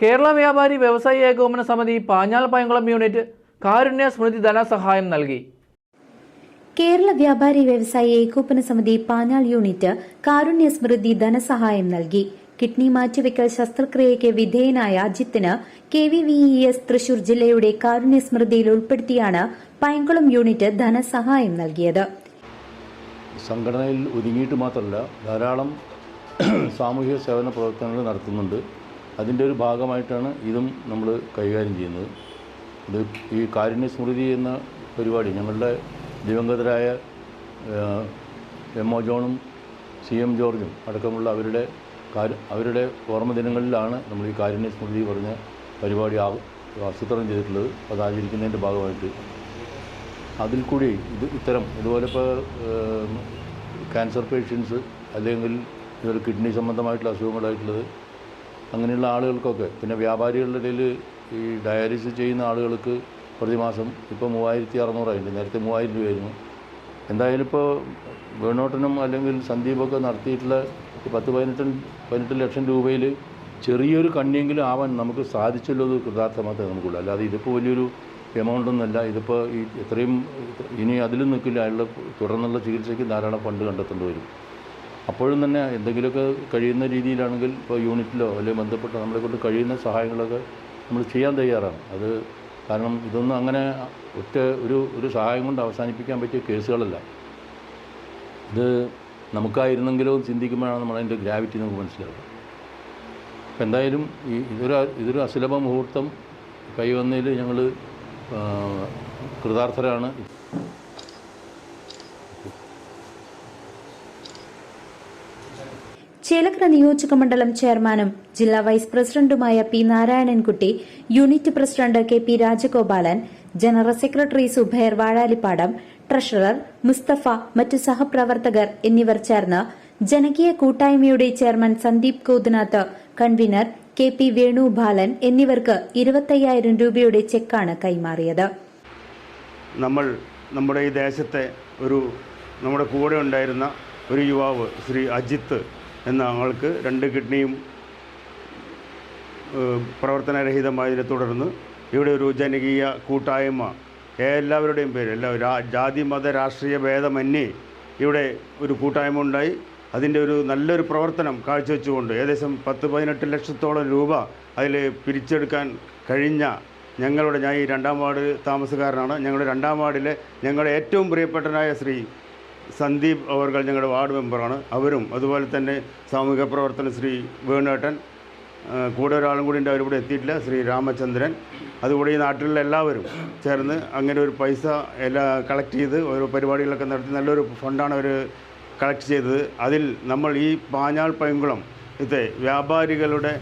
കേരള വ്യാപാരി വ്യവസായി ഏകോപന സമിതി പാഞ്ഞാൽ പയങ്കുളം യൂണിറ്റ് കാരുണ്യ സ്മൃതി ധനസഹായം നൽകി. കേരള വ്യാപാരി വ്യവസായി ഏകോപന സമിതി പാഞ്ഞാൾ യൂണിറ്റ് കാരുണ്യ സ്മൃതി ധനസഹായം നൽകി. കിഡ്നി മാറ്റിവെക്കൽ ശസ്ത്രക്രിയയ്ക്ക് വിധേയനായ അജിത്തിന് K V V E S Thrissur ജില്ലയുടെ കാരുണ്യ സ്മൃതിയിൽ ഉൾപ്പെടുത്തിയാണ് പയങ്കുളം യൂണിറ്റ് ധനസഹായം നൽകിയത്. സംഘടനയിൽ ഒതുങ്ങിയിട്ട് മാത്രമല്ല ധാരാളം സാമൂഹിക സേവന പ്രവർത്തനങ്ങൾ നടത്തുന്നുണ്ട്. അതിന്റെ ഒരു ഭാഗമായിട്ടാണ് ഇതും നമ്മൾ കൈകാര്യം ചെയ്യുന്നത്. ഇത് ഈ കാരുണ്യ സ്മൃതി എന്ന പരിപാടി ഞങ്ങളുടെ ദിവംഗതരായ എം ഒ ജോണും സി എം ജോർജും അടക്കമുള്ള അവരുടെ അവരുടെ ഓർമ്മ ദിനങ്ങളിലാണ് നമ്മൾ ഈ കാരുണ്യ സ്മൃതി പറഞ്ഞ പരിപാടി ആസൂത്രണം ചെയ്തിട്ടുള്ളത്. അത് ആചരിക്കുന്നതിന്റെ ഭാഗമായിട്ട്. അതിൽ കൂടി ഇത് ഇത്തരം ഇതുപോലെ ഇപ്പോൾ ക്യാൻസർ പേഷ്യൻസ് അല്ലെങ്കിൽ ഇവർ കിഡ്നി സംബന്ധമായിട്ടുള്ള അസുഖങ്ങളായിട്ടുള്ളത് അങ്ങനെയുള്ള ആളുകൾക്കൊക്കെ. പിന്നെ വ്യാപാരികളുടെ ഇടയിൽ ഈ ഡയാലിസിസ് ചെയ്യുന്ന ആളുകൾക്ക് പ്രതിമാസം ഇപ്പോൾ മൂവായിരത്തി അറുന്നൂറായിട്ടുണ്ട് നേരത്തെ മൂവായിരം രൂപയായിരുന്നു. എന്തായാലും ഇപ്പോൾ വേണോട്ടനും അല്ലെങ്കിൽ സന്ദീപൊക്കെ നടത്തിയിട്ടുള്ള പത്ത് പതിനെട്ട് പതിനെട്ട് ലക്ഷം രൂപയിൽ ചെറിയൊരു കണ്ണിയെങ്കിലും ആവാൻ നമുക്ക് സാധിച്ചല്ലോ അത് കൃതാർത്ഥമാത്രമേ നമുക്കുള്ളൂ. അല്ലാതെ ഇതിപ്പോൾ വലിയൊരു എമൗണ്ട് ഒന്നുമല്ല ഇതിപ്പോൾ ഈ ഇത്രയും ഇനി അതിലും നിൽക്കില്ല. അയാളുടെ തുടർന്നുള്ള ചികിത്സയ്ക്ക് ധാരാളം ഫണ്ട് കണ്ടെത്തേണ്ടി വരും. അപ്പോഴും തന്നെ എന്തെങ്കിലുമൊക്കെ കഴിയുന്ന രീതിയിലാണെങ്കിൽ ഇപ്പോൾ യൂണിറ്റിലോ അല്ലെങ്കിൽ ബന്ധപ്പെട്ട നമ്മളെക്കൊണ്ട് കഴിയുന്ന സഹായങ്ങളൊക്കെ നമ്മൾ ചെയ്യാൻ തയ്യാറാണ്. അത് കാരണം ഇതൊന്നും അങ്ങനെ ഒറ്റ ഒരു ഒരു സഹായം കൊണ്ട് അവസാനിപ്പിക്കാൻ പറ്റിയ കേസുകളല്ല. ഇത് നമുക്കായിരുന്നെങ്കിലോ ചിന്തിക്കുമ്പോഴാണ് നമ്മൾ അതിന്റെ ഗ്രാവിറ്റി നമുക്ക് മനസ്സിലാവുക. അപ്പം എന്തായാലും ഈ ഇതൊരു ഇതൊരു അസുലഭ മുഹൂർത്തം കൈവന്നതിൽ ഞങ്ങൾ കൃതാർത്ഥരാണ്. ചേലക്കര നിയോജക മണ്ഡലം ചെയർമാനും ജില്ലാ വൈസ് പ്രസിഡന്റുമായ P Narayanankutty unit president K P Rajagopalan general secretary Zubair Vazhalippadam treasurer Mustafa മറ്റു സഹപ്രവർത്തകർ എന്നിവർ ചേർന്ന് ജനകീയ കൂട്ടായ്മയുടെ chairman Sandeep Kothunath convener K P Venubalan എന്നിവർക്ക് ഇരുപത്തയ്യായിരം രൂപയുടെ ചെക്കാണ് കൈമാറിയത്. നമ്മൾ നമ്മുടെ ഈ ദേശത്തെ ഒരു നമ്മുടെ കൂടെ ഉണ്ടായിരുന്ന ഒരു യുവാവ് ശ്രീ അജിത്ത് എന്ന ആൾക്ക് രണ്ട് കിഡ്നിയും പ്രവർത്തനരഹിതമായതിനെ തുടർന്ന് ഇവിടെ ഒരു ജനകീയ കൂട്ടായ്മ. എല്ലാവരുടെയും പേര് എല്ലാ രാ- ജാതി മത രാഷ്ട്രീയ ഭേദമന്യേ ഇവിടെ ഒരു കൂട്ടായ്മ ഉണ്ടായി. അതിന്റെ ഒരു നല്ലൊരു പ്രവർത്തനം കാഴ്ചവെച്ചുകൊണ്ട് ഏകദേശം പത്ത് പതിനെട്ട് ലക്ഷത്തോളം രൂപ അതിൽ പിരിച്ചെടുക്കാൻ കഴിഞ്ഞ ഞങ്ങളുടെ ഞാൻ ഈ രണ്ടാം വാർഡ് താമസക്കാരനാണ്. ഞങ്ങളുടെ രണ്ടാം വാർഡിലെ ഞങ്ങളുടെ ഏറ്റവും പ്രിയപ്പെട്ടനായ ശ്രീ സന്ദീപ് അവർകൾ ഞങ്ങളുടെ വാർഡ് മെമ്പറാണ്. അവരും അതുപോലെ തന്നെ സാമൂഹിക പ്രവർത്തന ശ്രീ വേണേട്ടൻ കൂടെ ഒരാളും കൂടി ഉണ്ട്. അവരിവിടെ എത്തിയിട്ടില്ല. ശ്രീ രാമചന്ദ്രൻ. അതുകൂടി ഈ നാട്ടിലുള്ള എല്ലാവരും ചേർന്ന് അങ്ങനെ ഒരു പൈസ എല്ലാ കളക്ട് ചെയ്ത് ഓരോ പരിപാടികളൊക്കെ നടത്തി നല്ലൊരു ഫണ്ടാണ് അവർ കളക്ട് ചെയ്തത്. അതിൽ നമ്മൾ ഈ പാഞ്ഞാൾ പൈങ്കുളം ഇത് വ്യാപാരികളുടെ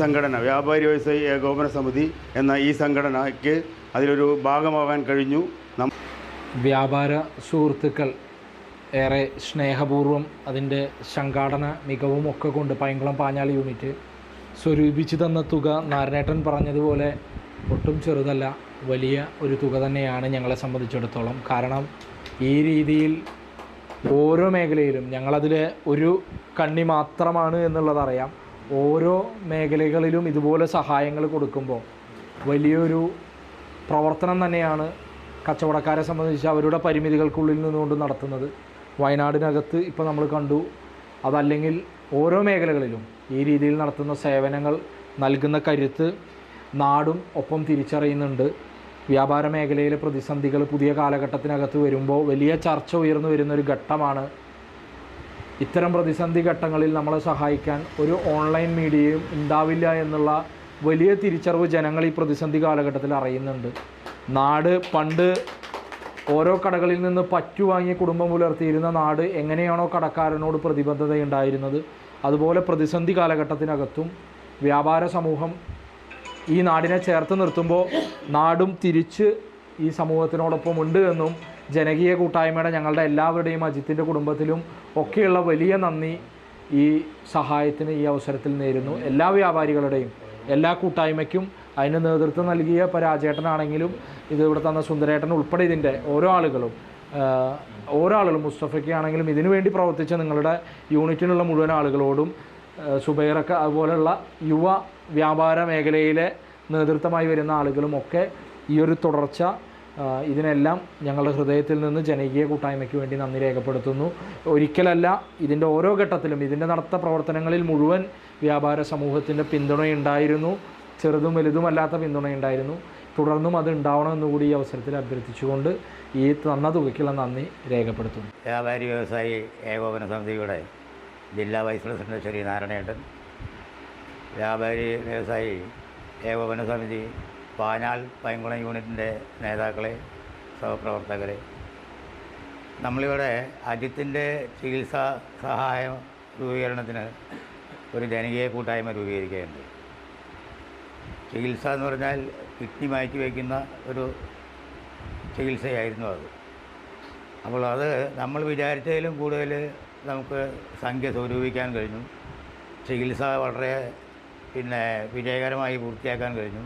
സംഘടന വ്യാപാരി വ്യവസായി ഏകോപന സമിതി എന്ന ഈ സംഘടനയ്ക്ക് അതിലൊരു ഭാഗമാകാൻ കഴിഞ്ഞു. വ്യാപാര സുഹൃത്തുക്കൾ ഏറെ സ്നേഹപൂർവം അതിന്റെ സംഘാടന മികവും ഒക്കെ കൊണ്ട് പൈങ്കുളം പാഞ്ഞാളി യൂണിറ്റ് സ്വരൂപിച്ച് തന്ന തുക നാരായണേട്ടൻ പറഞ്ഞതുപോലെ ഒട്ടും ചെറുതല്ല വലിയ ഒരു തുക തന്നെയാണ് ഞങ്ങളെ സംബന്ധിച്ചിടത്തോളം. കാരണം ഈ രീതിയിൽ ഓരോ മേഖലയിലും ഞങ്ങളതിൽ ഒരു കണ്ണി മാത്രമാണ് എന്നുള്ളതറിയാം. ഓരോ മേഖലകളിലും ഇതുപോലെ സഹായങ്ങൾ കൊടുക്കുമ്പോൾ വലിയൊരു പ്രവർത്തനം തന്നെയാണ് കച്ചവടക്കാരെ സംബന്ധിച്ച് അവരുടെ പരിമിതികൾക്കുള്ളിൽ നിന്നുകൊണ്ട് നടത്തുന്നത്. വയനാടിനകത്ത് ഇപ്പോൾ നമ്മൾ കണ്ടു അതല്ലെങ്കിൽ ഓരോ മേഖലകളിലും ഈ രീതിയിൽ നടത്തുന്ന സേവനങ്ങൾ നൽകുന്ന കരുത്ത് നാടും ഒപ്പം തിരിച്ചറിയുന്നുണ്ട്. വ്യാപാര മേഖലയിലെ പ്രതിസന്ധികൾ പുതിയ കാലഘട്ടത്തിനകത്ത് വരുമ്പോൾ വലിയ ചർച്ച ഉയർന്നു വരുന്നൊരു ഘട്ടമാണ്. ഇത്തരം പ്രതിസന്ധി ഘട്ടങ്ങളിൽ നമ്മളെ സഹായിക്കാൻ ഒരു ഓൺലൈൻ മീഡിയയും ഉണ്ടാവില്ല എന്നുള്ള വലിയ തിരിച്ചറിവ് ജനങ്ങൾ ഈ പ്രതിസന്ധി കാലഘട്ടത്തിൽ അറിയുന്നുണ്ട്. നാട് പണ്ട് ഓരോ കടകളിൽ നിന്ന് പറ്റു വാങ്ങിയ കുടുംബം പുലർത്തിയിരുന്ന നാട് എങ്ങനെയാണോ കടക്കാരനോട് പ്രതിബദ്ധതയുണ്ടായിരുന്നത്? അതുപോലെ പ്രതിസന്ധി കാലഘട്ടത്തിനകത്തും വ്യാപാര സമൂഹം ഈ നാടിനെ ചേർത്ത് നിർത്തുമ്പോൾ നാടും തിരിച്ച് ഈ സമൂഹത്തിനോടൊപ്പം ഉണ്ട് എന്നും ജനകീയ കൂട്ടായ്മയുടെ ഞങ്ങളുടെ എല്ലാവരുടെയും അജിത്തിന്റെ കുടുംബത്തിലും ഒക്കെയുള്ള വലിയ നന്ദി ഈ സഹായത്തിന് ഈ അവസരത്തിൽ നേരുന്നു. എല്ലാ വ്യാപാരികളുടെയും എല്ലാ കൂട്ടായ്മയ്ക്കും അതിന് നേതൃത്വം നൽകിയ പരാജേട്ടനാണെങ്കിലും ഇത് ഇവിടെ തന്ന സുന്ദരേട്ടൻ ഉൾപ്പെടെ ഇതിന്റെ ഓരോ ആളുകളും ഓരോ ആളുകളും മുസ്തഫയ്ക്ക് ആണെങ്കിലും ഇതിനു വേണ്ടി പ്രവർത്തിച്ച നിങ്ങളുടെ യൂണിറ്റിനുള്ള മുഴുവൻ ആളുകളോടും സുബൈറൊക്കെ അതുപോലെയുള്ള യുവ വ്യാപാര മേഖലയിലെ നേതൃത്വമായി വരുന്ന ആളുകളും ഒക്കെ ഈ ഒരു തുടർച്ച ഇതിനെല്ലാം ഞങ്ങളുടെ ഹൃദയത്തിൽ നിന്ന് ജനകീയ കൂട്ടായ്മയ്ക്ക് വേണ്ടി നന്ദി രേഖപ്പെടുത്തുന്നു. ഒരിക്കലല്ല ഇതിന്റെ ഓരോ ഘട്ടത്തിലും ഇതിന്റെ നടത്ത പ്രവർത്തനങ്ങളിൽ മുഴുവൻ വ്യാപാര സമൂഹത്തിന്റെ പിന്തുണയുണ്ടായിരുന്നു. ചെറുതും വലുതുമല്ലാത്ത പിന്തുണയുണ്ടായിരുന്നു. തുടർന്നും അത് ഉണ്ടാവണമെന്ന് കൂടി ഈ അവസരത്തിൽ അഭ്യർത്ഥിച്ചുകൊണ്ട് ഈ തന്ന തുകയ്ക്കുള്ള നന്ദി രേഖപ്പെടുത്തുന്നു. വ്യാപാരി വ്യവസായി ഏകോപന സമിതിയുടെ ജില്ലാ വൈസ് പ്രസിഡന്റ് ശ്രീ നാരായണേട്ടൻ വ്യാപാരി വ്യവസായി ഏകോപന സമിതി പാനാൽ പൈങ്കുളം യൂണിറ്റിന്റെ നേതാക്കളെ സഹപ്രവർത്തകരെ നമ്മളിവിടെ അജിത്തിന്റെ ചികിത്സാ സഹായ രൂപീകരണത്തിന് ഒരു ജനകീയ കൂട്ടായ്മ രൂപീകരിക്കുകയുണ്ട് ചികിത്സ എന്ന് പറഞ്ഞാൽ കിഡ്നി മാറ്റി വയ്ക്കുന്ന ഒരു ചികിത്സയായിരുന്നു അത്. അപ്പോൾ അത് നമ്മൾ വിചാരിച്ചതിലും കൂടുതൽ നമുക്ക് സംഖ്യ സ്വരൂപിക്കാൻ കഴിഞ്ഞു. ചികിത്സ വളരെ പിന്നെ വിജയകരമായി പൂർത്തിയാക്കാൻ കഴിഞ്ഞു.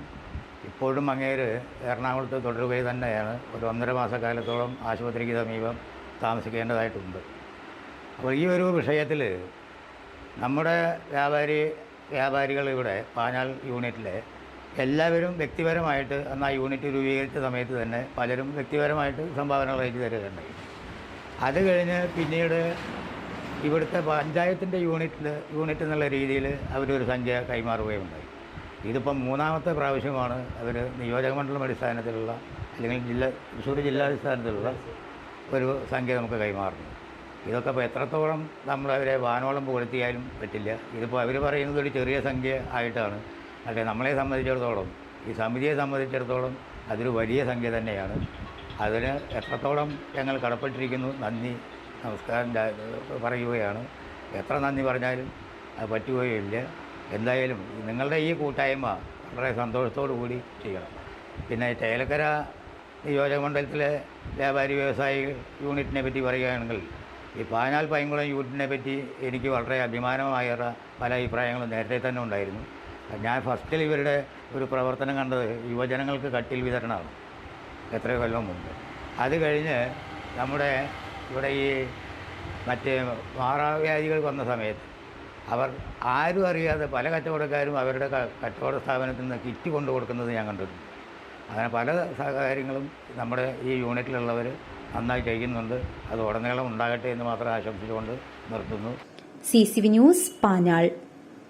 ഇപ്പോഴും അങ്ങേര് എറണാകുളത്ത് തുടരുകയും തന്നെയാണ്. ഒരു ഒന്നര മാസക്കാലത്തോളം ആശുപത്രിക്ക് സമീപം താമസിക്കേണ്ടതായിട്ടുണ്ട്. അപ്പോൾ ഈ ഒരു വിഷയത്തിൽ നമ്മുടെ വ്യാപാരി വ്യാപാരികൾ ഇവിടെ യൂണിറ്റിലെ എല്ലാവരും വ്യക്തിപരമായിട്ട് അന്ന് ആ യൂണിറ്റ് രൂപീകരിച്ച സമയത്ത് തന്നെ പലരും വ്യക്തിപരമായിട്ട് സംഭാവനകൾ അയച്ചു തരികയുണ്ടായി അത് കഴിഞ്ഞ് പിന്നീട് ഇവിടുത്തെ പഞ്ചായത്തിന്റെ യൂണിറ്റിൽ യൂണിറ്റ് എന്നുള്ള രീതിയിൽ അവരൊരു സംഖ്യ കൈമാറുകയുണ്ടായി. ഇതിപ്പം മൂന്നാമത്തെ പ്രാവശ്യമാണ് അവർ നിയോജകമണ്ഡലം അടിസ്ഥാനത്തിലുള്ള അല്ലെങ്കിൽ ജില്ല തൃശ്ശൂർ ജില്ലാടിസ്ഥാനത്തിലുള്ള ഒരു സംഖ്യ നമുക്ക് കൈമാറുന്നു. ഇതൊക്കെ ഇപ്പോൾ എത്രത്തോളം നമ്മളവരെ വാനോളം പുകഴ്ത്തിയാലും പറ്റില്ല. ഇതിപ്പോൾ അവർ പറയുന്നത് ഒരു ചെറിയ സംഖ്യ ആയിട്ടാണ്. പക്ഷേ നമ്മളെ സംബന്ധിച്ചിടത്തോളം ഈ സമിതിയെ സംബന്ധിച്ചിടത്തോളം അതൊരു വലിയ സംഖ്യ തന്നെയാണ്. അതിന് എത്രത്തോളം ഞങ്ങൾ കടപ്പെട്ടിരിക്കുന്നു നന്ദി നമസ്കാരം പറയുകയാണ്. എത്ര നന്ദി പറഞ്ഞാലും അത് പറ്റുകയില്ല. എന്തായാലും നിങ്ങളുടെ ഈ കൂട്ടായ്മ വളരെ സന്തോഷത്തോടു കൂടി ചെയ്യണം. പിന്നെ ചേലക്കര നിയോജക മണ്ഡലത്തിലെ വ്യാപാരി വ്യവസായി യൂണിറ്റിനെ പറ്റി പറയുകയാണെങ്കിൽ ഈ പാനാൽ പൈങ്കുളം യൂണിറ്റിനെ പറ്റി എനിക്ക് വളരെ അഭിമാനമായ പല അഭിപ്രായങ്ങളും നേരത്തെ തന്നെ ഉണ്ടായിരുന്നു. ഞാൻ ഫസ്റ്റിൽ ഇവരുടെ ഒരു പ്രവർത്തനം കണ്ടത് യുവജനങ്ങൾക്ക് കട്ടിൽ വിതരണമാണ്. എത്രയോ കൊല്ലം മുമ്പ്. അത് കഴിഞ്ഞ് നമ്മുടെ ഇവിടെ ഈ മറ്റേ മാറാവ്യാധികൾ വന്ന സമയത്ത് അവർ ആരും അറിയാതെ പല കച്ചവടക്കാരും അവരുടെ കച്ചവട സ്ഥാപനത്തിൽ നിന്ന് കിറ്റ് കൊണ്ടു കൊടുക്കുന്നത് ഞാൻ കണ്ടിട്ടുണ്ട്. അങ്ങനെ പല കാര്യങ്ങളും നമ്മുടെ ഈ യൂണിറ്റിലുള്ളവർ നന്നായി ചെയ്യുന്നുണ്ട് അത് ഉടനീളം ഉണ്ടാകട്ടെ എന്ന് മാത്രം ആശംസിച്ചുകൊണ്ട് നിർത്തുന്നു. C C V news Panjal.